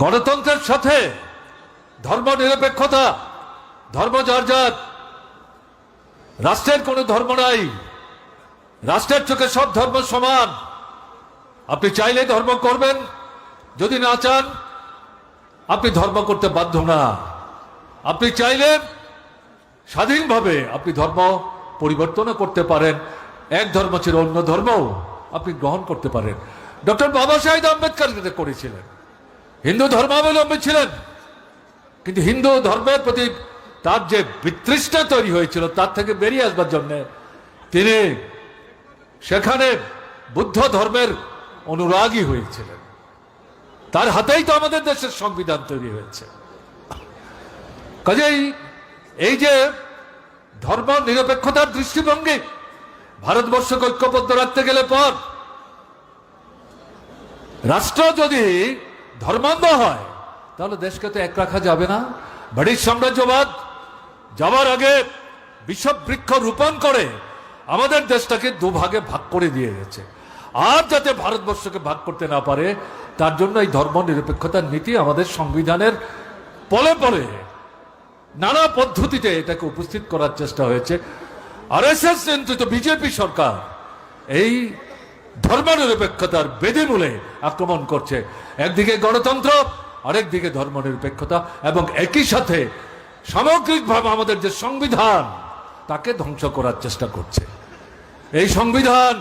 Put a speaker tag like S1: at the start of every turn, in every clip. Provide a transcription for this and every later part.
S1: গণতন্ত্রের সাথে ধর্ম নিরপেক্ষতা ধর্ম যার রাষ্ট্রের কোনো ধর্ম নাই, রাষ্ট্রের চোখে সব ধর্ম সমান। আপনি চাইলে ধর্ম করবেন, যদি না চান, আপনি ধর্ম করতে বাধ্য না। আপনি চাইলে স্বাধীনভাবে আপনি ধর্ম পরিবর্তনও করতে পারেন। এক ধর্ম ছিল অন্য ধর্ম আপনি গ্রহণ করতে পারেন। ডক্টর বাবা সাহেব আম্বেদকর করেছিলেন হিন্দু ধর্মাবলম্বী ছিলেন। কিন্তু হিন্দু ধর্মের প্রতি তার যে বিতৃষ্ণা তৈরি হয়েছিল, তার থেকে বেরিয়ে আসবার জন্য তিনি সেখানে বুদ্ধ ধর্মের অনুরাগী হয়েছিলেন। তার হাতেই তো আমাদের দেশের সংবিধান তৈরি হয়েছে। কাজেই এই যে ধর্ম নিরপেক্ষতার দৃষ্টিভঙ্গি, ভারতবর্ষকে ঐক্যবদ্ধ রাখতে গেলে পর রাষ্ট্র যদি ধর্মান্ধ হয়, তাহলে দেশকে তো এক রাখা যাবে না। ব্রিটিশ সাম্রাজ্যবাদ যাওয়ার আগে বিষব বৃক্ষ রোপণ করে আমাদের দেশটাকে দুভাগে ভাগ করে দিয়ে গেছে। আর যাতে ভারতবর্ষকে ভাগ করতে না পারে, তার জন্য এই ধর্ম নিরপেক্ষতার নীতি আমাদের সংবিধানের পলে পলে নানা পদ্ধতিতে এটাকে উপস্থিত করার চেষ্টা হয়েছে। আর এস এস বিজেপি সরকার এই ধর্মনিরপেক্ষতার বেদে মূলে আক্রমণ করছে। একদিকে গণতন্ত্র, আরেকদিকে ধর্মনিরপেক্ষতা, এবং একই সাথে সামগ্রিকভাবে আমাদের যে সংবিধান, তাকে ধ্বংস করার চেষ্টা করছে। এই সংবিধান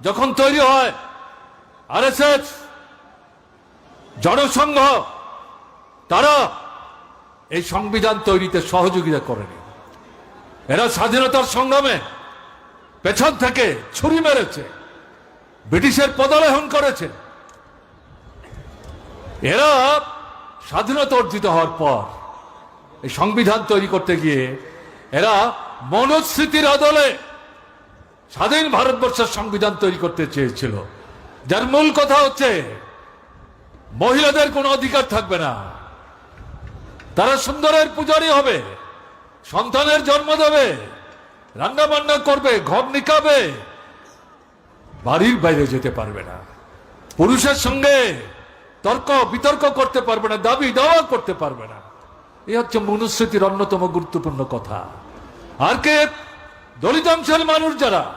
S1: যখন তৈরি হয়, আরএসএস, জনসংঘ, তারা এই সংবিধান তৈরিতে সহযোগিতা করেনি। এরা স্বাধীনতার সংগ্রামে পেছন থেকে ছুরি মেরেছে। ব্রিটিশের পদালেহন করেছে। এরা স্বাধীনতা অর্জিত হওয়ার পর, এই সংবিধান তৈরি করতে গিয়ে এরা মনুস্মৃতির আদলে স্বাধীন ভারতবর্ষের সংবিধান তৈরি করতে চেয়েছিল। যার মূল কথা হচ্ছে, মহিলাদের কোনো অধিকার থাকবে না। তারা সুন্দরের পূজারি হবে, সন্তানের জন্ম দেবে রান্না বান্না করবে, ঘর নিকাবে বাড়ির বাইরে যেতে পারবে না। পুরুষের সঙ্গে তর্ক, বিতর্ক করতে পারবে না, দাবি দাওয়া করতে পারবে না। এই হচ্ছে মনুস্মৃতির অন্যতম গুরুত্বপূর্ণ কথা। আর কে? দলিত অংশের মানুষ যারা,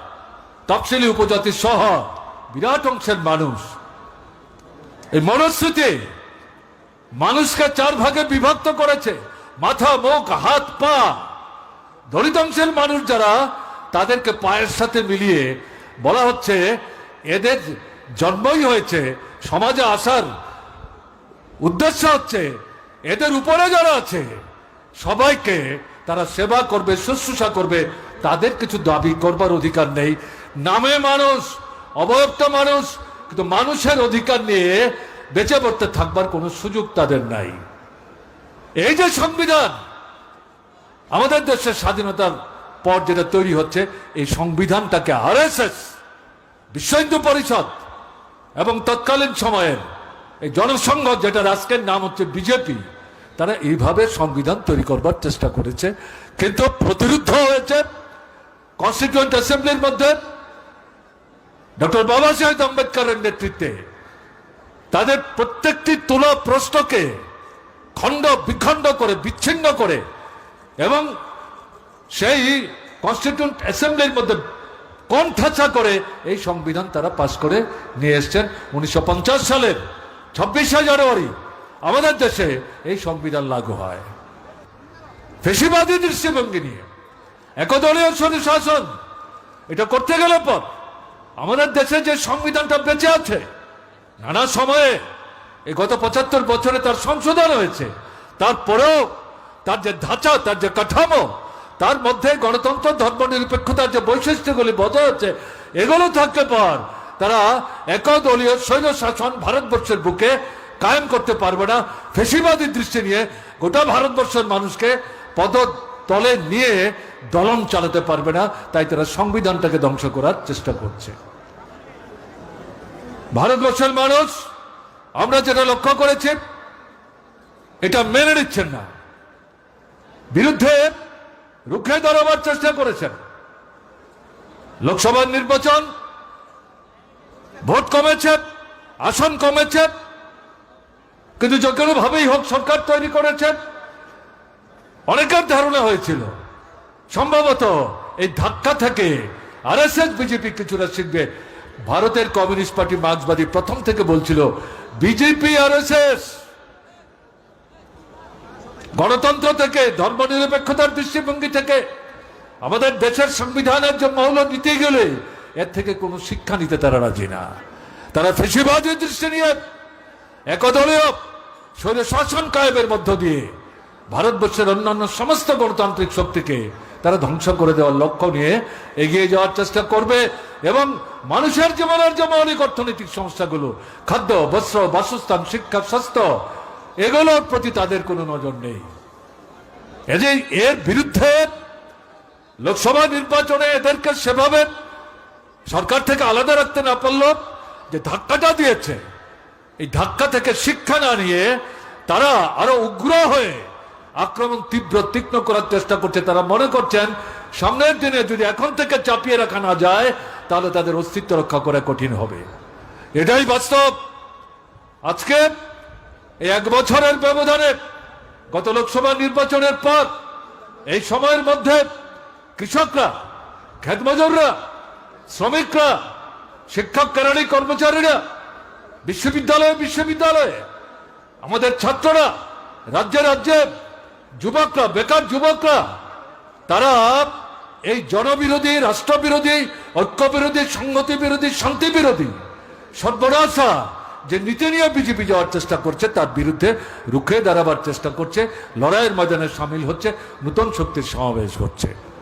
S1: তফসিলি উপজাতি সহ বিরাট অংশের মানুষ। এই মনুস্মৃতি মানুষকে চার ভাগে বিভক্ত করেছে। মাথা, মুখ, হাত, পা। দলিত অংশের মানুষ যারা, তাদেরকে পায়ের সাথে মিলিয়ে বলা হচ্ছে, এদের জন্মই হয়েছে, সমাজে আসার উদ্দেশ্য হচ্ছে, এদের উপরে যারা আছে, সবাইকে তারা সেবা করবে, শুশ্রূষা করবে, তাদের কিছু দাবি করবার অধিকার নেই। নামে মানুষ, অবয়ক্ত মানুষ, কিন্তু মানুষের অধিকার নিয়ে বেঁচে পড়তে থাকবার কোনো সুযোগ তাদের নাই। এই যে সংবিধান, আমাদের দেশের স্বাধীনতার পর যেটা তৈরি হচ্ছে, এই সংবিধানটাকে আরএসএস বিশ্ব হিন্দু পরিষদ, এবং তৎকালীন সময়ের এই জনসংঘ, যেটা রাষ্ট্রের নাম হচ্ছে বিজেপি, তারা এইভাবে সংবিধান তৈরি করবার চেষ্টা করেছে। কিন্তু প্রতিরুদ্ধ হয়েছে কনস্টিটিউয়েন্ট অ্যাসেম্বলির মধ্যে ডক্টর বাবা সাহেব আম্বেদকরের নেতৃত্বে। তাদের প্রত্যেকটি তুলা প্রশ্নকে খণ্ড বিখণ্ড করে, বিচ্ছিন্ন করে, এবং সেই কনস্টিটিউন্ট অ্যাসেম্বলির মধ্যে কণ্ঠাচা করে এই সংবিধান তারা পাশ করে নিয়ে এসছেন উনিশশো পঞ্চাশ সালের ছাব্বিশে জানুয়ারি। আমাদের দেশে এই সংবিধান লাগু হয়। ফেসিবাদী দৃষ্টিভঙ্গি নিয়ে, একদলীয় শাসন, এটা করতে গেলে পর আমাদের দেশে যে সংবিধানটা বেঁচে আছে, নানা সময়ে এই গত পঁচাত্তর বছরে তার সংশোধন হয়েছে, তারপরেও তার যে ধাঁচা, তার যে কাঠামো তার মধ্যে গণতন্ত্র ধর্ম নিরপেক্ষতার যে বৈশিষ্ট্যগুলি বজায় হচ্ছে এগুলো থাকতে পর তারা একদলীয় শৈল শাসন ভারতবর্ষের বুকে কায়েম করতে পারবে না। ফেসিবাদী দৃষ্টি নিয়ে গোটা ভারতবর্ষের মানুষকে পদ তলে নিয়ে দলন চালাতে পারবে না, তাই তারা সংবিধানটাকে ধ্বংস করার চেষ্টা করছে। ভারতবর্ষের মানুষ, আমরা যেটা লক্ষ্য করেছি, এটা মেনে নিচ্ছেন না। বিরুদ্ধে রুখে দাঁড়াবার চেষ্টা করেছেন। লোকসভার নির্বাচন, ভোট কমেছে, আসন কমেছে, কিন্তু যে কোনো ভাবেই হোক সরকার তৈরি করেছেন অনেকের ধারণা হয়েছিল। সম্ভবত এই ধাক্কা থেকে আর এস এস বিজেপি কিছুটা শিখবে। ভারতের কমিউনিস্ট পার্টি মার্ক্সবাদী প্রথম থেকে বলছিল, বিজেপি আর এস এস গণতন্ত্র থেকে, ধর্মনিরপেক্ষতার দৃষ্টিভঙ্গি থেকে, আমাদের দেশের সংবিধানের যে মৌল গেলে এর থেকে কোনো শিক্ষা নিতে তারা রাজি না। তারা ফেসিবাদের দৃষ্টি নিয়ে একদলীয় স্বৈর শাসন কায়েবের মধ্য দিয়ে ভারতবর্ষের অন্যান্য সমস্ত গণতান্ত্রিক শক্তিকে তারা ধ্বংস করে দেওয়ার লক্ষ্য নিয়ে এগিয়ে যাওয়ার চেষ্টা করবে এবং মানুষের জীবনের যে মৌলিক অর্থনৈতিক সমস্যাগুলো, খাদ্য, বস্ত্র, বাসস্থান, শিক্ষা, স্বাস্থ্য এগুলোর প্রতি তাদের কোনো নজর নেই। যে এর বিরুদ্ধে লোকসভা নির্বাচনে এদেরকে সেভাবে সরকার থেকে আলাদা রাখতে না পারল যে ধাক্কাটা দিয়েছে, এই ধাক্কা থেকে শিক্ষা না নিয়ে তারা আরও উগ্র হয়ে আক্রমণ তীব্র, তীক্ষ্ণ করার চেষ্টা করছে। তারা মনে করছেন, সামনের দিনে যদি এখন থেকে চাপিয়ে রাখা না যায়, তাহলে তাদের অস্তিত্ব রক্ষা করা কঠিন হবে। এটাই বাস্তব। আজকে এই এক বছরের ব্যবধানে গত লোকসভা নির্বাচনের পর এই সময়ের মধ্যে কৃষকরা, খেতমজুররা, শ্রমিকরা, শিক্ষক কেরানি কর্মচারীরা, বিশ্ববিদ্যালয়ে বিশ্ববিদ্যালয়ে, আমাদের ছাত্ররা, রাজ্যে রাজ্যে যুবকরা, বেকার যুবকরা, তারা এই জনবিরোধী, রাষ্ট্রবিরোধী ঐক্য বিরোধী সংহতি বিরোধী শান্তি বিরোধী সর্বনাশা যে নিতে নিয়ে বিজেপি যাওয়ার চেষ্টা করছে, তার বিরুদ্ধে রুখে দাঁড়াবার চেষ্টা করছে, লড়াইয়ের ময়দানে সামিল হচ্ছে, নূতন শক্তির সমাবেশ ঘটছে